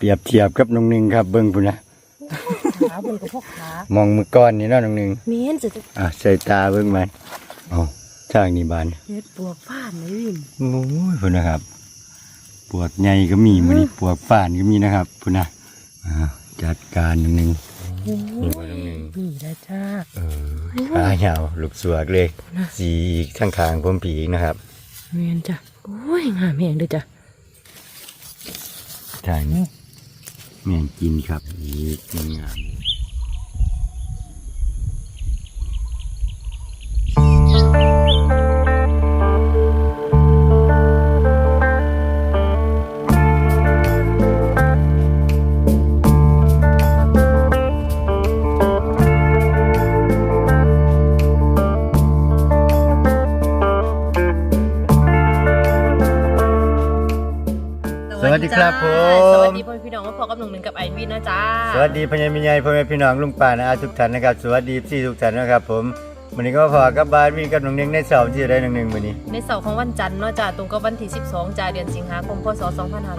เปรียบเทียบกับน้องหนึงครับเบิ่งพุ่นนะขาบนกับพวกขามองมือก้อนนี่เนาะน้องหนึงเมียนจะจะอะใส่ตาเบิ่งมันเอาทางนี้บานเฮ็ดปวกฟ้านไหมวินโอ้ยพุ่นนะครับ ปวกใหญ่ก็มีมื้อนี้ปวกฝ่านก็มีนะครับพุ่นนะอ่าจัดการน้องหนึงนี่บ่น้องหนึงนี่นะจ้าเออขายาวลูกสวกเลยนะสีอีกข้างคางผมผีอีกนะครับเมียนจ้ะโอ้ยงามแหงเด้อจ้ะทางนี้ แม่งกินครับนี่มันงามสวัสดีครับผสวัสมดี กับหนุ่มหนึ่งกับไอวินนะจ้าสวัสดีพญามิญญาพ่อแม่พี่น้องลุงป่านะอาทุกท่านนะครับสวัสดีพี่ทุกท่านนะครับผมวันนี้ก็พอกับบ้านมีกับน้องเน่งในเสาร์ที่ได้น้องเน่งวันนี้ ในเสาร์ของวันจันทร์เนาะจ้าตรงกับวันที่ 12จ้าเดือนสิงหาคมพศ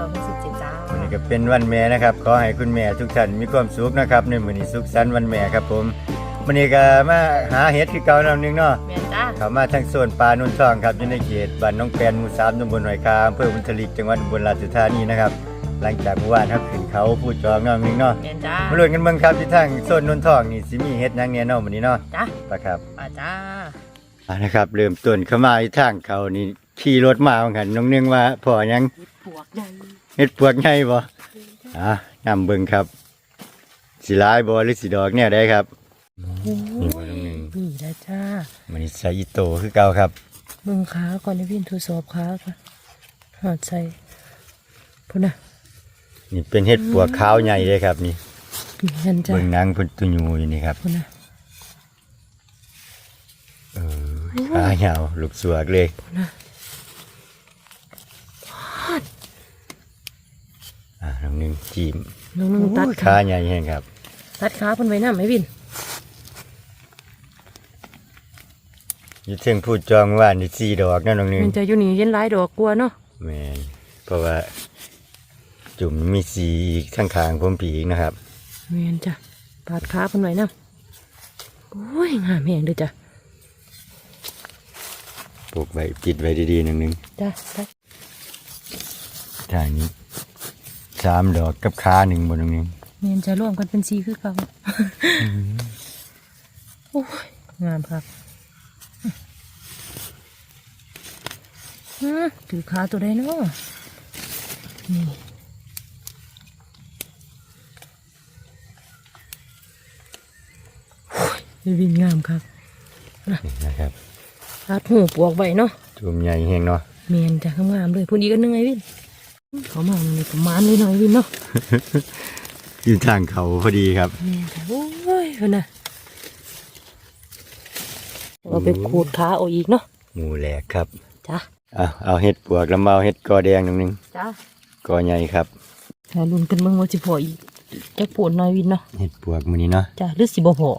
2567จ้าวันนี้ก็เป็นวันแม่นะครับขอให้คุณแม่ทุกท่านมีความสุขนะครับในวันนี้สุขสันต์วันแม่ครับผมวันนี้ก็มาหาเห็ดคือเก่าน้องเน่งเนาะแม่นจ้าเข้ามาทางโซนปลานุ่นทองครับอยู่ในเขตบ้านน้องแปนหมู่สามตำบลหอยคาอำเภอบุญทลิกจังหวัดอุบลราชธานีนะครับ หลังจากเมื่อวานครับขึ้นเขาพูดจองน้องนึงเนาะแม่นจ้ามาลุ้นกันเบิ่งครับที่ทางโซนนุ่นทองนี่สิมีเฮ็ดหยังแน่เนาะวันนี้เนาะจ้าปะครับป้าจ้าอ่านะครับเริ่มต้นเข้ามาที่ทางเขานี่ขี่รถมาเหมือนกันน้องนึงว่าพอหยังปวกใหญ่เฮ็ดปวกใหญ่บ่อะนำเบิ่งครับ สิหลายบ่หรือสิดอกแนวใดครับนี่บ่น้องหนึ่งนี่นะจ้ามันนี่ใส่อีโตคือเก่าครับเบิ่งขาก่อนไอวินทดสอบขาก่อนหอดใส่พุ่นน่ะ นี่เป็นเฮ็ดปวกขาวใหญ่เลยครับ นี่แม่นจ้าเบิ่งหนังเพุ่นตุยูอยู่นี่ครับพุ่นน่ะเออขายาวลูกสวกเลยพุ่นน่ะอ่าน้องหนึงจิ้มน้องนึงตัดขาขาใหญ่แฮงครับตัดขาเพิ่นไว้นำไอวินอยู่เทิงพูดจองว่านี่สี่ดอกนะน้องหนึงมันจะอยู่นี่เห็นหลายดอกกลัวเนาะแม่นเพราะว่า จุ่มมีสีอีกข้างคางผมผีอีกนะครับแม่นจ้ะปาดขาเพิ่นไว้นำโอ้ยงามแหงเด้อจ้ะปลูกไว้ปิดไว้ดีๆหนึ่งหนึงจ้ะตัดทางนี้สามดอกกับขาหนึ่งบนตรงนึงแม่นจะร่วมกันเป็นสีคือเก่าโอ้ยงามครับอื้อถือขาตัวใดเนาะนี่โอ้ย วินงามครับนี่นะครับตัดหูปวกไว้เนาะจุ่มใหญ่แหงเนาะเมียนจะงามๆเลยพูดดีกันนึงไอ้วินเขามาในประมาณเลยหน่อยวินเนาะอยู่ทางเขาพอดีครับเมียนจ้ะโอ้ยเพิ่นน่ะเอาไปขูดขาเอาอีกเนาะหมูแหลกครับจ้ะเอาเอาเห็ดปวกแล้วมาเอาเห็ดกอแดงตรงนึงจ้ะกอใหญ่ครับถ้าลุ้นกันเบิ่งว่าสิพออีก จะปวดหน่อยวินเนาะเห็ดปวกมือนี้เนาะจ้ะหรือสิบ่พอ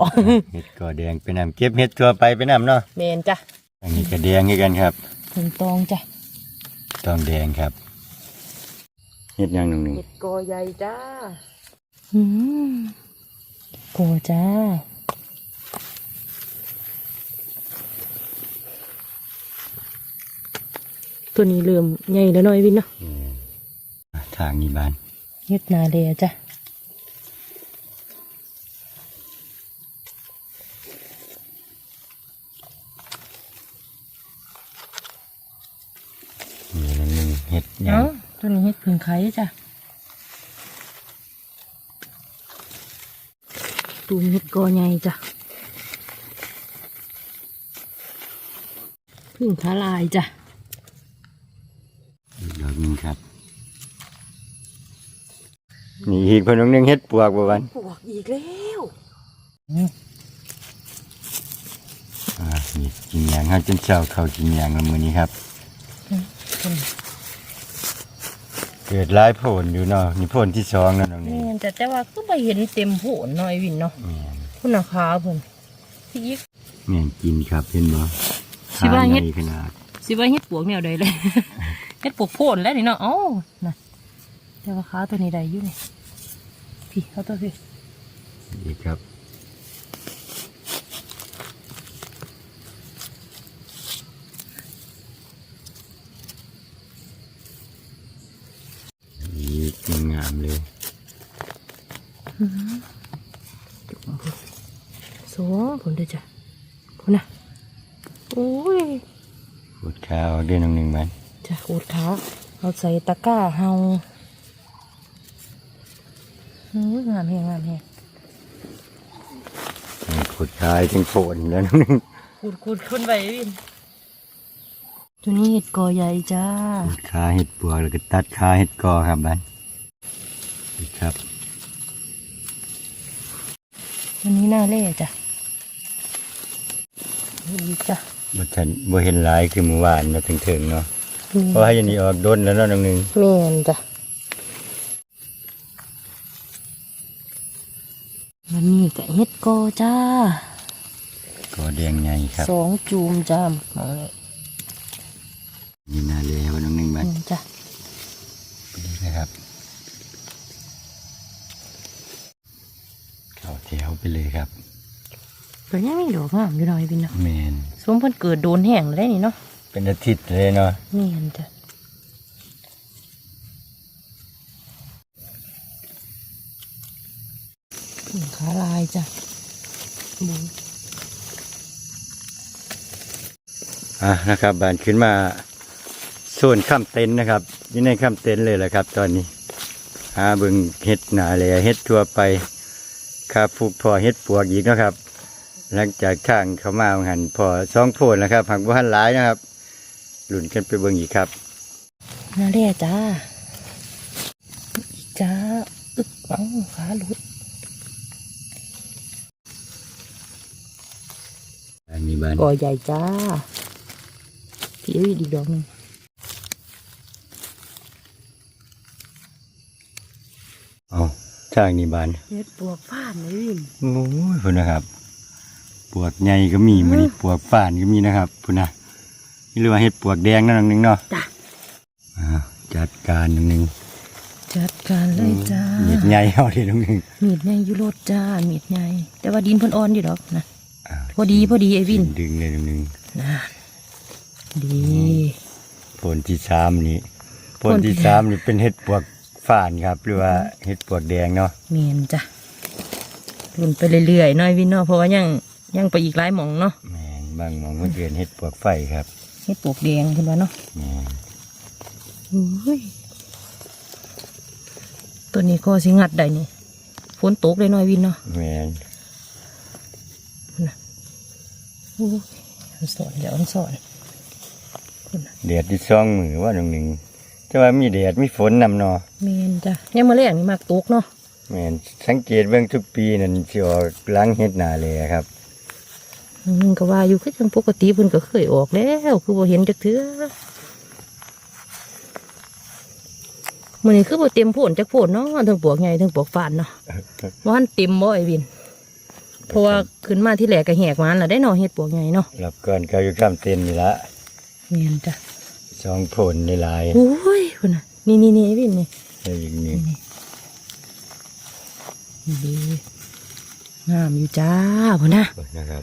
เห็ดกอแดงไปนำเก็บเห็ดทั่วไปไปนำเนาะเมียนจ้ะอันนี้ก็แดงให้กันครับเพิ่นตองจ้ะตองแดงครับเห็ดหยังหนึ่งหนึ่งเห็ดกอใหญ่จ้าอืมกอจ้าตัวนี้เริ่มใหญ่แล้วหน่อยวินเนาะทางนี้บานเฮ็ดนาเดียจ้ะ นี่หนึ่งหนึ่ง เห็ดหยัเอ้างตัวนี้เฮ็ดผึ่งไข่จ้ะตูมเฮ็ดกอใหญ่จ้ะผึ่งขาลายจ้ะอีกดอกหนึงครับนี่อีกเพนน้องหนึงเห็ดปวกบ่วันปวกอีกแล้วอ่านี่กินหยางครับจนเช้าเขากินหยางแล้วมือนี้ครับ เกิดหลายโผลอยู่เนาะนี่โผลที่สองแล้วน้องนี่นี่แต่แต่ว่าก็ไปเห็นเต็มโผนหน่อยวินเนาะแม่นคุณนาคาเพิ่นพี่ยิกแม่นกินครับเห็นบ่สิว่าเฮ็ดขใหญ่ขนาดสิว่าเฮ็ดปวกแนวใดเลยเฮ็ดปวกโผนแล้วนี่เนาะเอ้าน่ะแต่ว่าขาตัวนี้ได้อยู่นี่พี่เอาตัวพี่อีกครับอีกงามเลย สองผลเด้อจ้ะผลน่ะโอ้ยปวดขาออกเดือนหนึ่งมันจ้ะอูดขาเอาใส่ตะกร้าเฮาอืมงามแฮงงามแฮงปวดขาถึงโผล่แล้วหนึ่งขูดขูดขึ้นไปวินตัวนี้เห็ดกอใหญ่จ้าปวดขาเห็ดปวกแล้วก็ตัดขาเห็ดกอครับบ้านอีกครับตัวนี้หน้าเล่จ้ะ นี่จ้ะบ่ทันบ่เห็นหลายคือเมื่อวานมาถึงถึงๆเนาะเพราะให้ยันนี้ออกดนแล้วเนาะน้องหนึงแม่นจ้ะมันนี่กับเห็ดกอจ้าก็แดงใหญ่ครับสองจูมจ้ามองเลยนี่นาเลยว่าน้องหนึงบ้านนี่จ้ะไปเลยนะครับเข้าแถวไปเลยครับ ตัวนี้มีดอกงามอยู่หน่อยพี่เนาะแมนสมเพิ่นเกิดโดนแห้งเลยนี่เนาะเป็นอาทิตย์เลยเนาะนี่นจ้ะนี่ขาลายจ้ะบูอะนะครับบานขึ้นมาโซนข้ามเต็นท์นะครับอยี่ในข้ามเต็นท์เลยแหละครับ ตอนนี้หาเบิ่งเฮ็ดหนาเลยเฮ็ดทั่วไปคาผูกพอเฮ็ดปวกอีกเนาะครับ หลังจากข้างเขามาหันพอสองโพนนะครับหักบ้านหลายนะครับหลุนกันไปเบิ่งอีกครับน่าเรียจ้าอีกจ้าอึ๊บเอ้าขาหลุดอันนี้บ้านก่อใหญ่จ้าพี่อุ้ยดีกดอกหนึงเอาทางนี้บ้านเฮ็ดปวกฟ้านเลยวินโอ้ยพุ่นนะครับ ปวกใหญ่ก็มีมันนี่ปวกฝ่านก็มีนะครับพุ่นนะนี่เรียกว่าเฮ็ดปวกแดงนั่นนึงเนาะจ้ะอ้าวจัดการนึงนึงจัดการเลยจ้าเฮ็ดใหญ่เอาทีนึงนึงมีดใหญ่อยู่รถจ้ามีดใหญ่แต่ว่าดินเพิ่นอ่อนอยู่ดอกนะอ้าวพอดีพอดีไอ้วินดึงเลยนึงนึงนะดีผลที่สามนี่ผผลลที่ที่สามนี่เป็นเฮ็ดปวกฝ่านครับ หรือว่าเฮ็ดปวกแดงเนาะเมียนจ้ะรุ่นไปเรื่อยๆหน้อยวินเนาะเพราะว่ายัง ยังไปอีกหลายหมองเนาะแม่นบางหมองเพิ่นเอิ้นเฮ็ดปวกไฟครับเฮ็ดปลวกแดงขึ้นมาเนาะแม่นอุ้ยตัวนี้ก็สิงัดได้นี่ฝนตกเลยหน้อยวินเนาะแม่นอุ้ยมันสอนเดี๋ยวมันสอนแดดที่ซ่องมือว่านึงนึงแต่ว่ามีแดดมีฝนนำเนาะเมียนจ้ะยังมาแรกนี่มากตกเนาะแม่นสังเกตเบิ่งทุกปีนั่นสิออกหล้างเฮ็ดหน้าเลยครับอืม ก็ว่าอยู่คือจังปกติเพิ่นก็เคยออกแล้วคือบ่เห็นจักเทื่อมื้อนี้คือบ่เต็มโพนจักโพนเนาะทั้งปลวกใหญ่ทั้งปลวกฟานเนาะว่ามันเต็มบ่ไอ้วินเพราะว่าขึ้นมาที่แหลกก็แหกมันแล้วได้เนาะเฮ็ดปวกใหญ่เนาะรับก่อนเขาอยู่ข้ามเต็นท์นี่ละเมียนจ้ะสองผลในลายโอ้ยพุ่นน่ะนี่นี่นี่ไอ้วินนี่แล้วอีกนี่ดีงามอยู่จ้าพุ่นน่ะนะครับ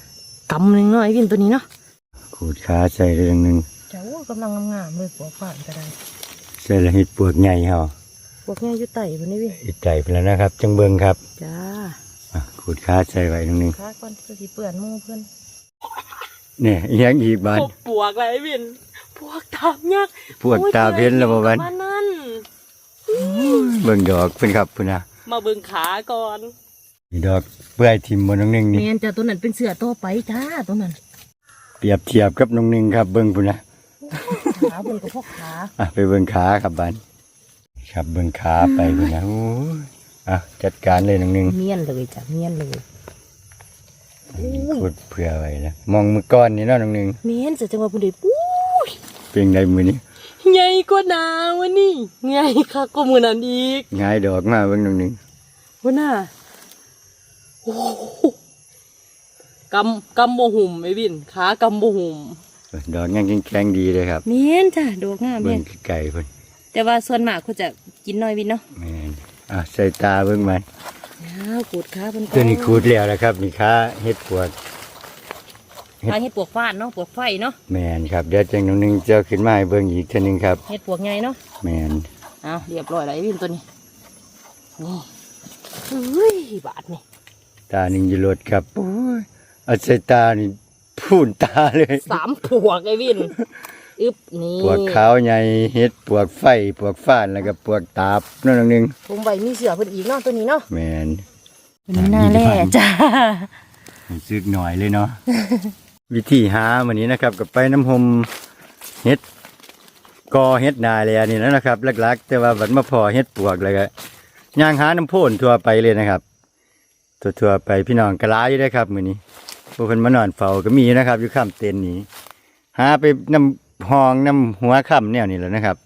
กำหนึงเนาะไอ้วินตัวนี้เนาะขูดขาใส่เรื่องหนึงจ้าโอ้กำลังงามๆเลยปวกฟานก็ได้ใส่ละเฮ็ดปวกใหญ่เฮาปวกใหญ่อยู่ใต้พุ่นนี่วินอีกใจไปแล้วนะครับ จังเบิ่งครับจ้าอะขูดขาใส่ไว้ตรงนึงค้าก่อนคือสิเปื้อนหมู่เพิ่นเนี่ยอีกอย่างอีกบานปวกอะไรไอ้วินปวกตามยักษ์ปวดตาเพ้นแล้วบ่บานมานั่น เบิ่งดอกเพิ่นครับพุ่นน่ะมาเบิ่งขาก่อน นี่ดอกเปื่อยทิ่มบนตรงนึงนี่แม่นจ้ะตัวนั้นเป็นเสือต่อไปจ้าตัวนั้นเปรียบเทียบกับตรงนึงครับเบิ่งพุ่นน่ะขาเบิ่งกับพวกขาอะไปเบิ่งขาครับบานครับเบิ่งขาไปพุ่นน่ะโอ้ยอะจัดการเลยตรงนึงเมียนเลยจ้ะเมียนเลยขุดเผื่อไว้นะมองมือก้อนนี่เนาะตรงนึงเมียนจะจังหวะพุ่นเดปุ้ยเป็นไงมือนี้ใหญ่กว่าหนาวะนี่ใหญ่ค่ะก็มือนั้นอีกง่ายดอกมาเบิ่งตรงนึงวะน่ะ โอ้โหกำกำโบหุ่มไอ้วินขากำโบหุ่มดอกยังแข็งๆดีเลยครับเมียนจ้ะดอกงามเบิ่เมียงนไกลๆเพิ่นแต่ว่าส่วนมากเขาจะกินน้อยวินเนาะแม่นอะใส่ตาเบิ่งมันอ้าวขูดขาเพิ่นก่อตัวนี้ขูดแล้วนะครับ นี่ขาเฮ็ดปวดขาเฮ็ดปวกฟาดเนาะปวกไฟเนาะแม่นครับเดี๋ยวจังหนึงจะเอาขึ้นมาให้เบิ่งอีกเทื่อนึงครับเฮ็ดปวกใหญ่เนาะแม่นเอาเรียบร้อยแล้วไอ้วินตัวนี้นี่เฮ้ยบาทนี่ ตาหนึงอยู่รถครับโอ้ยเอาใส่ตานี่พูนตาเลยสามปวกไอ้วินอึบนี่ปวกขาวใหญ่เฮ็ดปวกไฟปวกฟ้านแล้วก็ปวกตาบนั่นนงหนึงผมใบมีเสือเพิ่นอีกเนาะตัวนี้เนาะแม่นตัวนี้หน้าแร่จ้าซึกหน่อยเลยเนาะวิธีหาวันนี้นะครับกับไปน้ำหมเฮ็ดกอเฮ็ดนาเลยอันนี่แหล้วนะครับหลักๆ แต่ว่าบัดมาพอเฮ็ดปวกเลยก็ย่างหาน้ำโพนทั่วไปเลยนะครับ ทั่วๆไปพี่น้องกระลายอยู่ได้ครับมือนี้พวกเพิ่นมานอนเฝ้าก็มีนะครับ อยู่ข้ามเต็นนี้หาไปน้ำหองน้ำหัวค่ำแนวนี้แหล้วนะครับ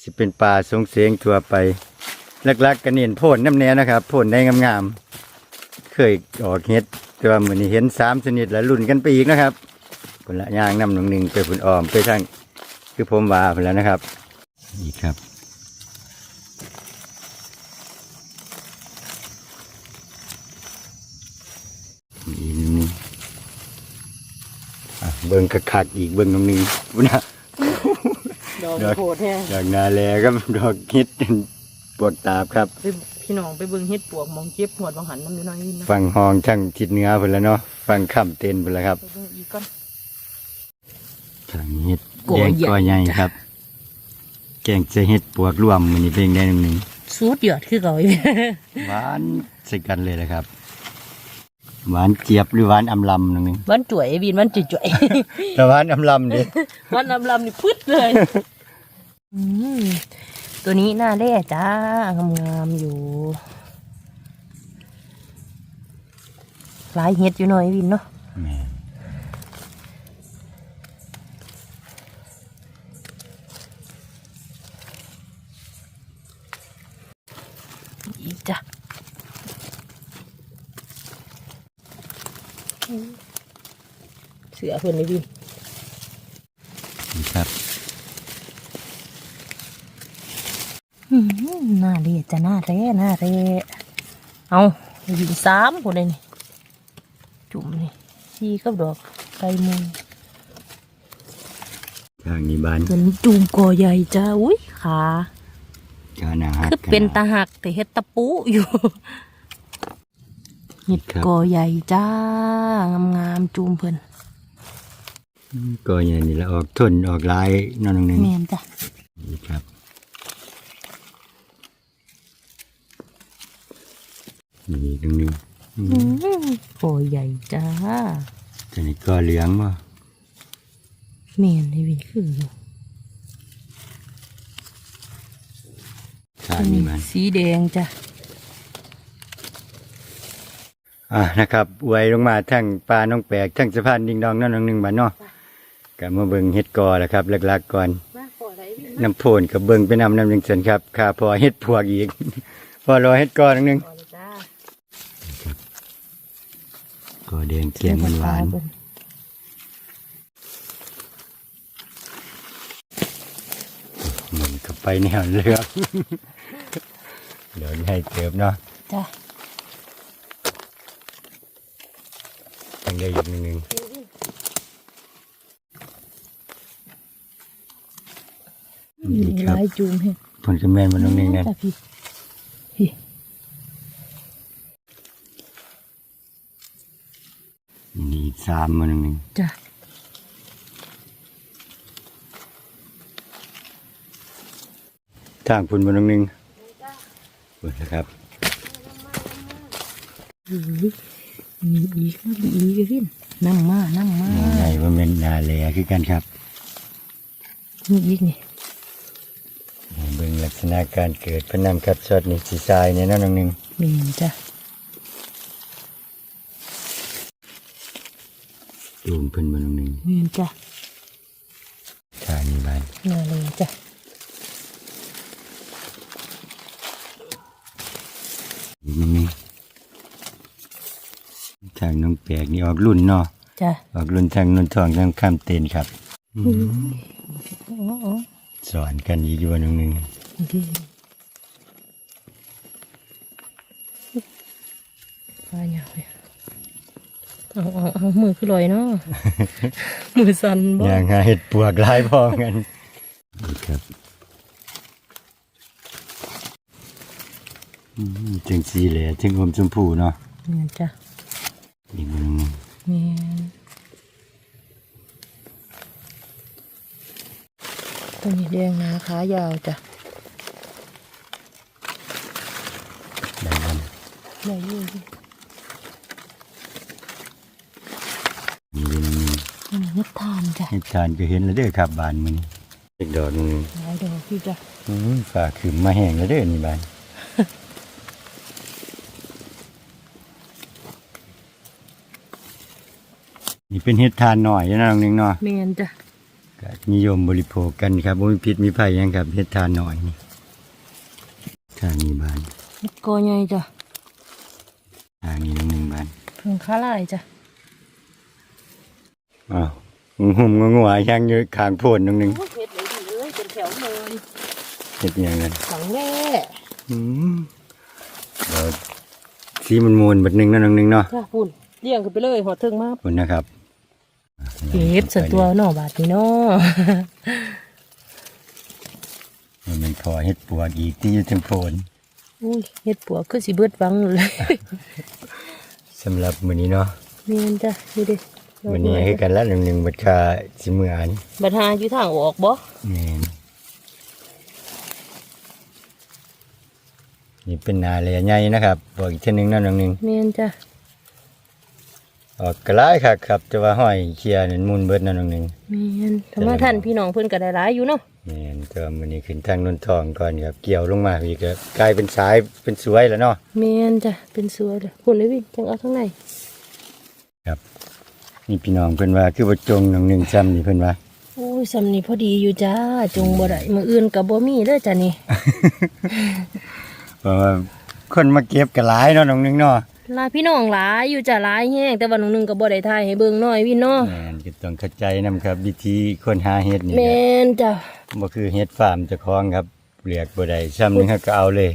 สิเป็นป่าสงเสียงทั่วไปลักๆก็เน้นโพนน้ำแน่นะครับโพนได้งามๆเคยออกเฮ็ดแต่ว่ามือนี้เห็นสามชนิดแล้วรุ่นกันไปอีกนะครับผลละย่างน้ำหนึ่งหนึ่งไปผลออมไปทางคือผมว่าผลแล้วนะครับ อีกครับอีกหนึ่งอะ เบิ้งคักๆอีกเบิ้งหนึ่งหนึ่งพุ่นนะ ดอกดอก โหดแฮงดอกนาแลก็ดอกฮิตปวดตาบครับ ไปพี่น้องไปเบิ่งเฮ็ดปวกหมองเจ็บหัวบางหันน้ำอยู่น้อยวินเนาะฟังห้องทั้งทิศเหนือผลแล้วเนาะฟังค่ำเต้นผลแล้วครับ ไปเบิ่งอีกก่อน ทางเฮ็ดโกแกงใหญ่ก็ใหญ่ครับ แกงจะเฮ็ดปวกรวมมันนี่เป็นได้หนึ่งหนึ่งสูตรยอดคือเก่าไอ้วินหวานใส่กันเลยนะครับ หวานเจี๊ยบหรือหวานอำลำหนึ่งหนึ่งวันจ่วยไอ้วินวันจ่วยแต่หวานอำลำเด้ๆวันลำลำนี่พึดเลยอืมตัวนี้หน้าแร่จ้างามๆอยู่หลายเฮ็ดอยู่หน่อยไอ้วินเนาะแม่อีกจ้ะ เสือเพิ่นไอ้วินนี่ครับอืมหน้าเรียจะหน้าแร่หน้าแร่เอายิงสามคนเลยนี่ จุ่มนี่ซีกับดอกไก่มูทางนี้บ้านตัวนี้จุ่มกอใหญ่จ้า อุ้ยขากานาฮักคือเป็นตาหักแต่เฮ็ดตะปูอยู่ เห็ดครับกอใหญ่จ้างามๆจุ่มเพิ่นก็อย่างนี้ละออกทนออกลายนอนหนึ่งแม่นจ้ะนี่ครับนี่หนึ่งหนึ่งอืมอืมกอใหญ่จ้าตัวนี้ก็เหลืองว่ะแม่นไอ้วินคืออยู่ทางนี้มันสีแดงจ้ะ อ่านะครับไว้ลงมาทั้งปลาน้องแปลกทั้งสะพานดิงดองนั่นนองหนึ่งบาทเนาะก็มาเบิ่งเฮ็ดกอแหละครับหลักๆก่อนมาขออะไรวินน้ำโพนกับเบิ่งไปนำน้ำหนึ่งสันครับค่าพอเฮ็ดพวกอีก พอรอเฮ็ดกอหนึ่งขอเลยจ้าก็แดงเกียงมันหวานเพิ่มันก็ไปแนวเลือกเดี๋ยวให้เติมเนาะ จ้ะ ยังได้อีกหนึ่งหนึ่งนี่ครับลายจูมเห็นผลกระแมนมันตรงนี้นั่นจ้ะพี่พี่นี่อีกสามมันหนึ่งหนึ่งจ้ะทางพุ่นมันตรงหนึ่งพุ่นนะครับอุ้ย มีอีกมีอีกพี่นั่งมานั่งมานี่ไงว่าเป็นนาแลคือกันครับมีอีกนี่เบิ่งลักษณะการเกิดพระนำครับสดนี่สีทรายเนี่ยนั่นตรงหนึ่งมีจ้ะดูมเพิ่นมันตรงหนึ่งมีจ้ะทางนี้บ้านน่าเลยจ้ะ อีกหนึ่งหนึ่งทางน้องแปลกนี่ออกรุ่นเนาะจ้ะออกรุ่นทางนุ่นทองทางข้ามเต็นครับสอนกันอีกอยู่หนึ่งหนึ่งโอเคปลาหยาบเลยเอาเอาเอามือคือลอยเนาะมือสั่นบ่อย่างหาเห็ดปวกลายพอกันครับจึงสีเหล่จึงอมชมพูเนาะจ้ะ นึ่งแม่นตัวนี้แดงนะขายาวจ้ะได้แล้วใหญ่อยู่ดิมีหนึ่งอืมนักทานจ้ะให้ทานก็เห็นแล้วเด้อครับบานมันอีกดอกหนึงหลายดอกพี่จ้ะอืมฝาขึ้นมาแห้งแล้วเด้อนี่บาน เป็นเห็ดทานหน่อยนะน้องหนึงเนาะแม่นจ้ะก็นิยมบริโภคกันครับบ่มีพิษมีภัยหยังครับเฮ็ดทานหน่อยนี่ทางนี้บานเฮ็ดกอใหญ่จ้ะทางนี้หนึ่งบานเพิ่งขาลายจ้ะอ้าวหุ่มๆงัวๆยังอยู่ข้างโพนหนึงหนึงโอ้ยเฮ็ดเลยดีเลยเป็นแถวเลยเฮ็ดหยังกันสังแน่อืมเดี๋ยวสีมันมูลบัดหนึงเนาะน้องหนึงเนาะจ้ะพุ่นเลี้ยงขึ้นไปเลยหอดเทิงมา ขอบคุณนะครับ เก็บส่วนตัวเนาะบาดนี้เนาะมันเป็นพอเฮ็ดปวกอีกที่อยู่เทิงโพนอุ้ยเฮ็ดปัวคือสิเบิดวังเลยสำหรับมื้อนี้เนาะเมียนจ้ะนี่เดิมื้อนี้คือกันละหนึ่งหนึ่งบัดค่าสิมื้ออันบัดหาอยู่ทางออกบ่แม่นนี่เป็นนาแลใหญ่นะครับบอกอีกเทีนึงเนาะน้องหนึงเมียนจ้ะ ออกกระไรครับครับแต่ว่าห้อยเคลียร์นั่นมุนเบิดนั่นนึงเมียนธรรมะท่านพี่น้องเพิ่นก็ได้หลายอยู่เนาะแม่นแต่ว่ามื้อนี้ขึ้นทางนนทองก่อนครับเกี่ยวลงมาอีกก็กลายเป็นสายเป็นสวยแล้วเนาะเมียนจ้ะเป็นสวยเลยพุ่นเลยวิจังเอาทั้งในครับนี่พี่น้องเพิ่นว่าคือบ่จงน้องหนึงซ้ำนี่เพิ่นว่าโอ้ยสำนี่พอดีอยู่จ้าจงบ่ได้มื้ออื่นก็บ่มีเด้อจ้ะนี่เพราะว่าคนมาเก็บก็หลายเนาะน้องหนึงเนาะห ลายพี่น้องหลายอยู่จ้ะหลายแฮงแต่ว่าน้องหนึงก็บ่ได้ถ่ายให้เบิ่งน้อยวินเนาะแม่นก็ต้องเข้าใจนํครับ วิธีคนหาเห็ดนี่แม่นจ้ะบ่คือเห็ดฟาร์มเจ้าของครับเรียกบ่ได้ซ้ำนึงเขาก็เอาเลย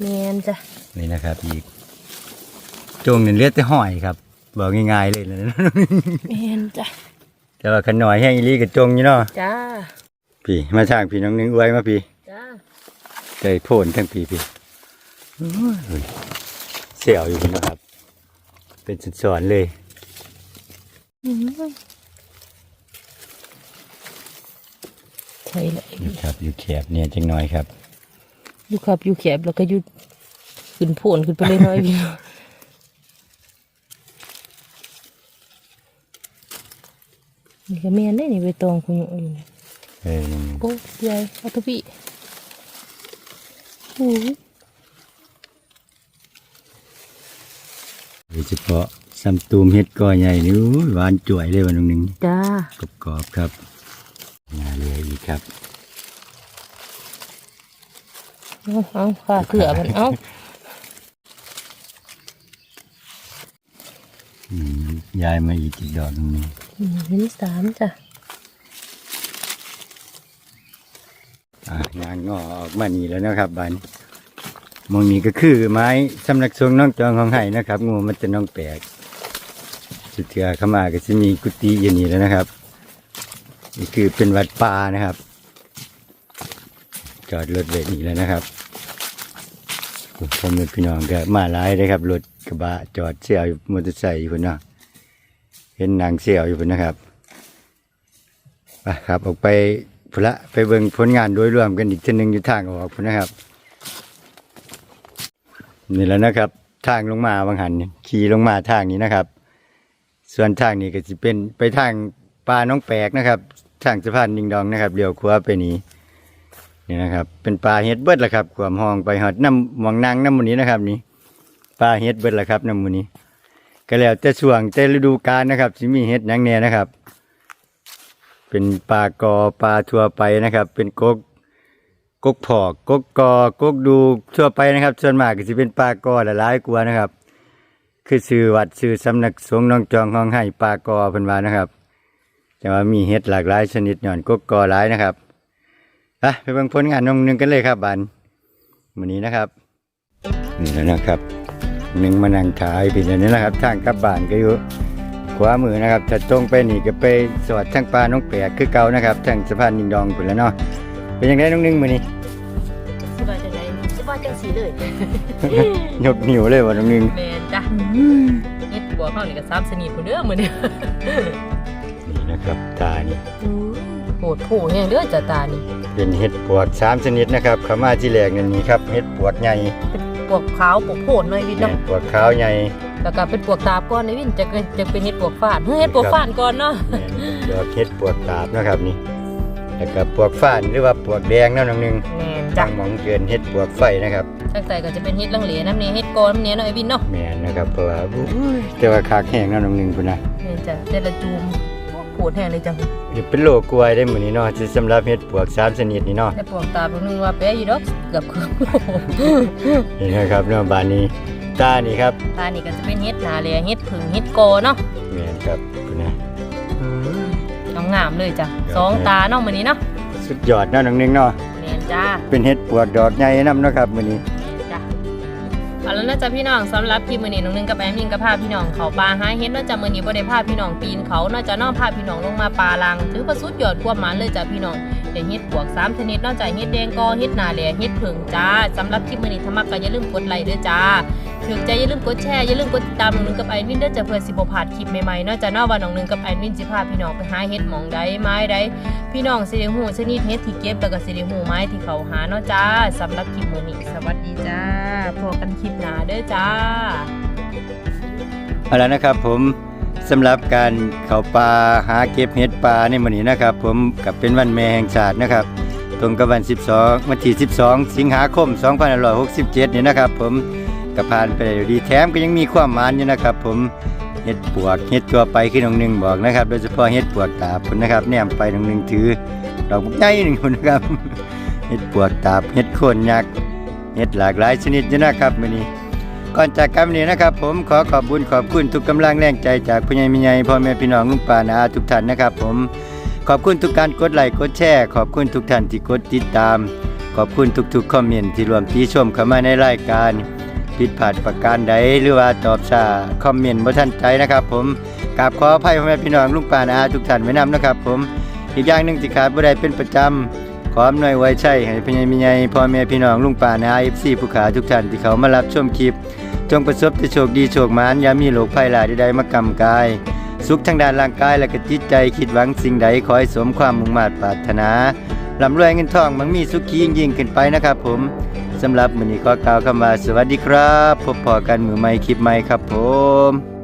แม่นจ้ะนี่นะครับอีกจงนี่เหลือแต่ห้อยครับบอกง่ายๆเลยนะแม่นจ้ะแต่ว่าขนอยแห้งอีหลีกับจงอยู่เนาะจ้าพี่มาทางพี่น้องนึงอวยมาพี่จ้าใจโพนทั้งพี่พี่โอ้ย เสียวอยู่พี่นะครับ เป็นสอนๆเลยอืมใช่เลยนี่ครับอยู่แคบเนี่ยจังน้อยครับ อยู่ครับอยู่แคบแล้วก็อยู่ขึ้นโผนขึ้นไปเลยน้อยพี่น้องนี่ก็แม่นได้นี่ใบตองคุณอยู่นี่เออโอ้ใหญ่เอาทุกพี่โอ้ โดยเฉพาะซัมตูมเฮ็ดก้อใหญ่นี่อู้ยหวานจ่วยเลยวันนึงจ้ากรอบๆครับนาเลยอีกครับเอาเอาค่ะเถื่อมันเอาอืมย้ายมาอีกอีกดอกหนึงอืมเห็นสามจ้ะอ่างานงอออกมานี่แล้วนะครับบาน มองนี้ก็คือไม้สำนักสงฆ์น้องจองของไห้นะครับงูมันจะน้องแปลกสุดเถื่อเข้ามาก็จะมีกุฏิอยู่นี่แล้วนะครับ นี่คือเป็นวัดป่านะครับ จอดรถเวทนี่แล้วนะครับผมเป็นพี่น้องก็มาหลายเลยครับรถกระบะจอดเสี่ยวมอเตอร์ไซค์อยู่คนเนาะเห็นนางเสี่ยวอยู่คนนะครับไปครับออกไปพละไปเบิ่งผลงานโดยรวมกันอีกทีหนึ่งอยู่ทางออกพุ่นนะครับ นี่แหล้วนะครับ ทางลงมาบางหันขี่ลงมาทางนี้นะครับ ส่วนทางนี้ก็จะเป็นไปทางป่าน้องแปลกนะครับทางสะพานดิงดองนะครับเลี้ยวขวาไปนี้นี่นะครับ เป็นป่าเฮ็ดเบิดแหละครับความห้องไปหอดน้ำหมองนางน้ำมูนี้นะครับ นี่ป่าเฮ็ดเบิดแหละครับน้ำมูนี้ ก็แล้วแต่ช่วงแต่ฤดูกาลนะครับสิมีเฮ็ดหยังแน่นะครับ เป็นปลากอปลาทั่วไปนะครับ เป็นกก กกผอกกกกอกกดูทั่วไปนะครับ ส่วนมากก็จะเป็นปลากอหลายๆกว่านะครับ คือชื่อวัดชื่อสำนักสงฆ์น้องจองห้องให้ปลากอเพิ่นว่านะครับแต่ว่ามีเห็ดหลากหลายชนิดหย่อนกกกอหลายนะครับไปไปเบิ่งผลงานน้องหนึงกันเลยครับบานวันนี้นะครับนี่แล้วนะครับหนึ่งมานั่งถ่ายเป็นอย่างนี้นะครับทางกลับบ้านก็อยู่ขวามือนะครับจะตรงไปนี่ก็ไปสวัสดิ์ทางปลาน้องแปดคือเก่านะครับทางสะพานดินดองไปแล้วเนาะ เป็นอย่างไรน้องหนึงมือนี้สบายจังไดสบายจังสีเลยยกนิ้วเลยว่าน้องหนึงแม่นจ้ะเฮ็ดบัวเข้านี่ก็3ชนิดพุ่นเด้อมื้อนี้นี่นะครับตานี่โหดโผแฮงเด้อจ้ะตานี่เป็นเห็ดปวกสามชนิดนะครับเขามาที่แรกนั่นนี่ครับเห็ดปวกใหญ่เป็นปวกขาวปวกโผนหน่อยวินแม่เนาะนปวกขาวใหญ่แล้วก็เป็นปวกตาบก่อนในวินจะเป็นจะเป็นเฮ็ดปวกฟาดเฮ้ยเฮ็ดปวกฟาดก่อนเนาะแม่นดอกเห็ดปวกตาบนะครับนี่ แล้วก็ปวกฟ้านหรือว่าปวกแดงเนาะน้องหนึงแม่นจัจ้ะงหมองเกินเห็ดปวกไฟนะครับตั้งแต่ก็จะเป็นเฮ็ดลังเหลน้ำนี้เฮ็ดกอนน้ำนี้เนาะไอ้วินเนาะแม่นนะครับเพราะว่าอุ้ยแต่ว่าคากแห้งเนาะน้องหนึงพุ่นนะแม่นจ้ะแต่ละจูมโหดแฮงเลยจ้ะนี่เป็นโลกล้วยได้มื้อนี้เนาะที่สำหรับเห็ดปวกสามชนิดนี่เนาะแต่ปวกตาบนึงว่าแปะอยู่ดอกเกือบครึ่งโลนี่นะครับเนาะบานนี้ตานี่ครับตานี่ก็จะเป็นเฮ็ดนาเลยเฮ็ดผึ่งเฮ็ดกอเนาะแม่นครับพุ่นนะ งามๆเลยจ้ะสองตาเนาะมื้อนี้เนาะสุดยอดเนาะน้องหนึงเนาะแม่นจ้าเป็นเห็ดปวกดอกใหญ่นํเนาะครับมื้อนี้จ้ะเอาแล้วนะจ๊ะพี่น้องสำหรับคลิปมื้อนี้น้องนึงกับแอมมินกับพาพี่น้องเขาปลาหาเฮ็ดเนาะจ๊ะมื้อนี้บ่ได้พาพี่น้องปีนเขาเนาะจ๊ะเนาะพาพี่น้องลงมาปลาลังถือว่าสุดยอดความหมานเลยจ้ะพี่น้องได้เฮ็ดบวกสามชนิดเนอกจากเฮ็ดแดงกอเฮ็ดนาแหล่เฮ็ดผึ่งจ้าสำหรับคลิปมื้อนี้ถ้ามักก็อย่าลืมกดไลค์เด้อจ้า ถึงใจอย่าลืมกดแชร์อย่าลืมกดติดตามน้องนึงกับไอวินเด้อจะเพื่อสิบ่าดคลิปใหม่ๆนาะจ๊ะเนาว่าน้องนึงกับไอวินสิพาพี่น้องไปหาเฮ็ดหมองใดไม้ใดพี่น้องสิได้ฮู้ชนิดเฮ็ดที่เก็บแล้วก็สิได้ฮู้ไม้ที่เขาหาเนาะจ้าสำหรับคลิปมื้อนี้สวัสดีจ้าพบกันคลิปหน้าเด้อจ้าเอาละนะครับผมสำหรับการเข้าป่าหาเก็บเห็ดป่าในมื้อนี้นะครับ ผมกับเป็นวันแม่แห่งชาตินะครับ ตรงกับวัน 12 วันที่ 12 สิงหาคม 2567 นี่นะครับ ผม ก็ผ่านไปได้ด้วยดีแถมก็ยังมีความหมานอยู่นะครับ ผมเห็ดปวกเห็ดตัวไปขึ้นองหนึ่งบอกนะครับ โดยเฉพาะเห็ดปวกตาบพุ่นนะครับแนมไปองหนึ่งถือดอกใหญ่หนึ่งพุ่นนะครับเห็ดปวกตาเห็ดโคนยักษ์เห็ดหลากหลายชนิดอยู่นะครับมื้อนี้ก่อนจากกันนี้นะครับ ผมขอขอบบุญขอบคุณทุกกำลังแรงใจจากพ่ใหญ่ม่ใหญ่พ่อแม่พี่น้องลุงป้านาอาทุกท่านนะครับ ผมขอบคุณทุกการกดไลค์กดแชร์ขอบคุณทุกท่านที่กดติดตาม ขอบคุณทุกๆคอมเมนต์ที่รวมติชมเข้ามาในรายการ ผิดพลาดประการใดหรือว่าตอบช้าคอมเมนต์บ่ทันใจนะครับ ผมกราบขออภัยพ่อแม่พี่น้องลุงป้านาอาทุกท่านไว้นำนะครับ ผมอีกอย่างหนึ่งที่ขาดบ่ได้เป็นประจำขออำนวยไว้ใช่ให้พ่ใหญ่ม่ใหญ่พ่อแม่พี่น้องลุงป้านาอา FC ผู้ขาทุกท่านที่เขามารับชมคลิป จงประสบแต่โชคดีโชคมานอย่ามีโรคภัยหลายใดๆมากำกาย สุขทางด้านร่างกายและก็จิตใจคิดหวังสิ่งใดขอให้สมความมุ่งมา่ปรารถนาลำรวยเงินทองมันมีสุขียิ่งยิ่งขึ้นไปนะครับ ผม สำหรับมื้อนี้ก็กล่าวคำว่าสวัสดีครับ พบพอกันมือใหม่คลิปใหม่ครับผม